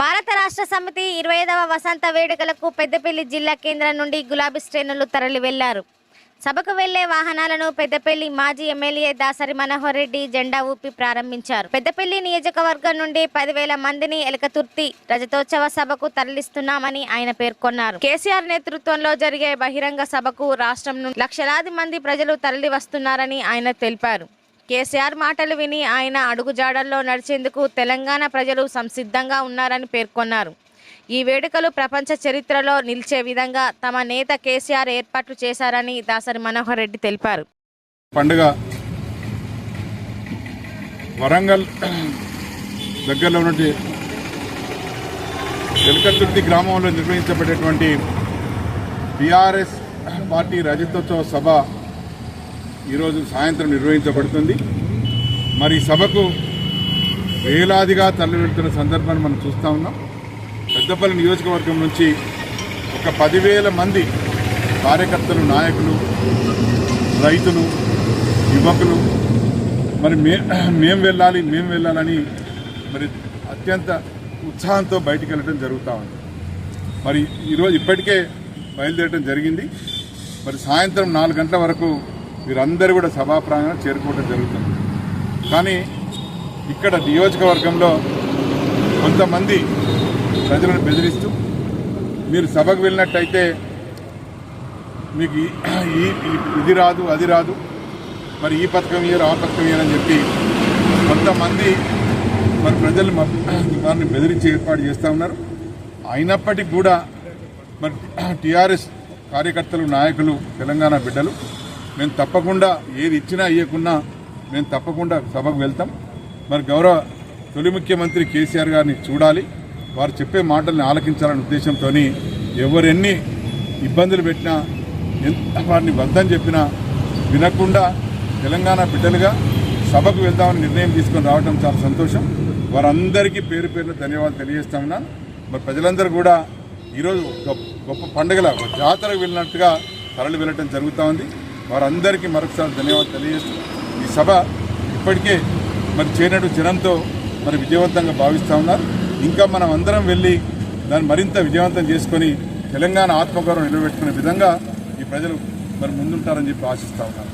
భారత రాష్ట్ర సమితి ఇరవై ఐదవ వసంత వేడుకలకు పెద్దపల్లి జిల్లా కేంద్రం నుండి గులాబీ శ్రేణులు తరలి వెళ్ళారు సభకు వెళ్ళే వాహనాలను పెద్దపల్లి మాజీ ఎమ్మెల్యే దాసరి మనోహర్ రెడ్డి జెండా ఊపి ప్రారంభించారు. పెద్దపల్లి నియోజకవర్గం నుండి పదివేల మందిని ఎలకతుర్తి రజతోత్సవ సభకు తరలిస్తున్నామని ఆయన పేర్కొన్నారు. కేసీఆర్ నేతృత్వంలో జరిగే బహిరంగ సభకు రాష్ట్రం నుండి లక్షలాది మంది ప్రజలు తరలి వస్తున్నారని ఆయన తెలిపారు. కేసీఆర్ మాటలు విని ఆయన అడుగుజాడల్లో నడిచేందుకు తెలంగాణ ప్రజలు సంసిద్ధంగా ఉన్నారని పేర్కొన్నారు. ఈ వేడుకలు ప్రపంచ చరిత్రలో నిలిచే విధంగా తమ నేత కేసీఆర్ ఏర్పాట్లు చేశారని దాసరి మనోహర్ రెడ్డి తెలిపారు. పండుగ వరంగల్ దగ్గరలో ఉన్నటువంటి గ్రామంలో నిర్వహించబడేటువంటి టిఆర్ఎస్ పార్టీ రజతోత్సవ సభ ఈరోజు సాయంత్రం నిర్వహించబడుతుంది. మరి ఈ సభకు వేలాదిగా తరలి వెళ్తున్న సందర్భాన్ని మనం చూస్తూ ఉన్నాం. పెద్దపల్లి నియోజకవర్గం నుంచి ఒక పదివేల మంది కార్యకర్తలు నాయకులు రైతులు యువకులు మరి మే మేము వెళ్ళాలి మేము వెళ్ళాలని మరి అత్యంత ఉత్సాహంతో బయటికి వెళ్ళడం జరుగుతూ ఉంది. మరి ఈరోజు ఇప్పటికే బయలుదేరడం జరిగింది. మరి సాయంత్రం నాలుగు గంటల వరకు వీరందరూ కూడా సభా ప్రాంగణం చేరుకోవడం జరుగుతుంది. కానీ ఇక్కడ నియోజకవర్గంలో కొంతమంది ప్రజలను బెదిరిస్తూ మీరు సభకు వెళ్ళినట్టయితే మీకు ఈ- ఇది రాదు అది రాదు. మరి ఈ పథకం ఇయ్యరు ఆ పథకం ఇయ్యరని చెప్పి కొంతమంది మరి ప్రజలు వారిని బెదిరించి ఏర్పాటు చేస్తూ ఉన్నారు. అయినప్పటికీ కూడా మరి టీఆర్ఎస్ కార్యకర్తలు నాయకులు తెలంగాణ బిడ్డలు మేము తప్పకుండా ఏది ఇచ్చినా ఇవ్వకున్నా మేము తప్పకుండా సభకు వెళ్తాం. మరి గౌరవ తొలి ముఖ్యమంత్రి కేసీఆర్ గారిని చూడాలి. వారు చెప్పే మాటల్ని ఆలకించాలనే ఉద్దేశంతో ఎవరెన్ని ఇబ్బందులు పెట్టినా ఎంత వారిని వద్దని చెప్పినా వినకుండా తెలంగాణ బిడ్డలుగా సభకు వెళ్దామని నిర్ణయం తీసుకొని రావడం చాలా సంతోషం. వారందరికీ పేరు పేరున ధన్యవాదాలు తెలియజేస్తామన్నా మరి ప్రజలందరూ కూడా ఈరోజు గొప్ప గొప్ప పండుగల జాతరకు వెళ్ళినట్టుగా తరలి వెళ్ళటం జరుగుతూ ఉంది. వారందరికీ మరొకసారి ధన్యవాదాలు తెలియజేస్తూ ఈ సభ ఇప్పటికే మరి చేనటు జనంతో మరి విజయవంతంగా భావిస్తూ ఉన్నారు. ఇంకా మనం అందరం వెళ్ళి దాన్ని మరింత విజయవంతం చేసుకొని తెలంగాణ ఆత్మగౌరవం నిలబెట్టుకునే విధంగా ఈ ప్రజలు మరి ముందుంటారని చెప్పి ఆశిస్తూ ఉన్నారు.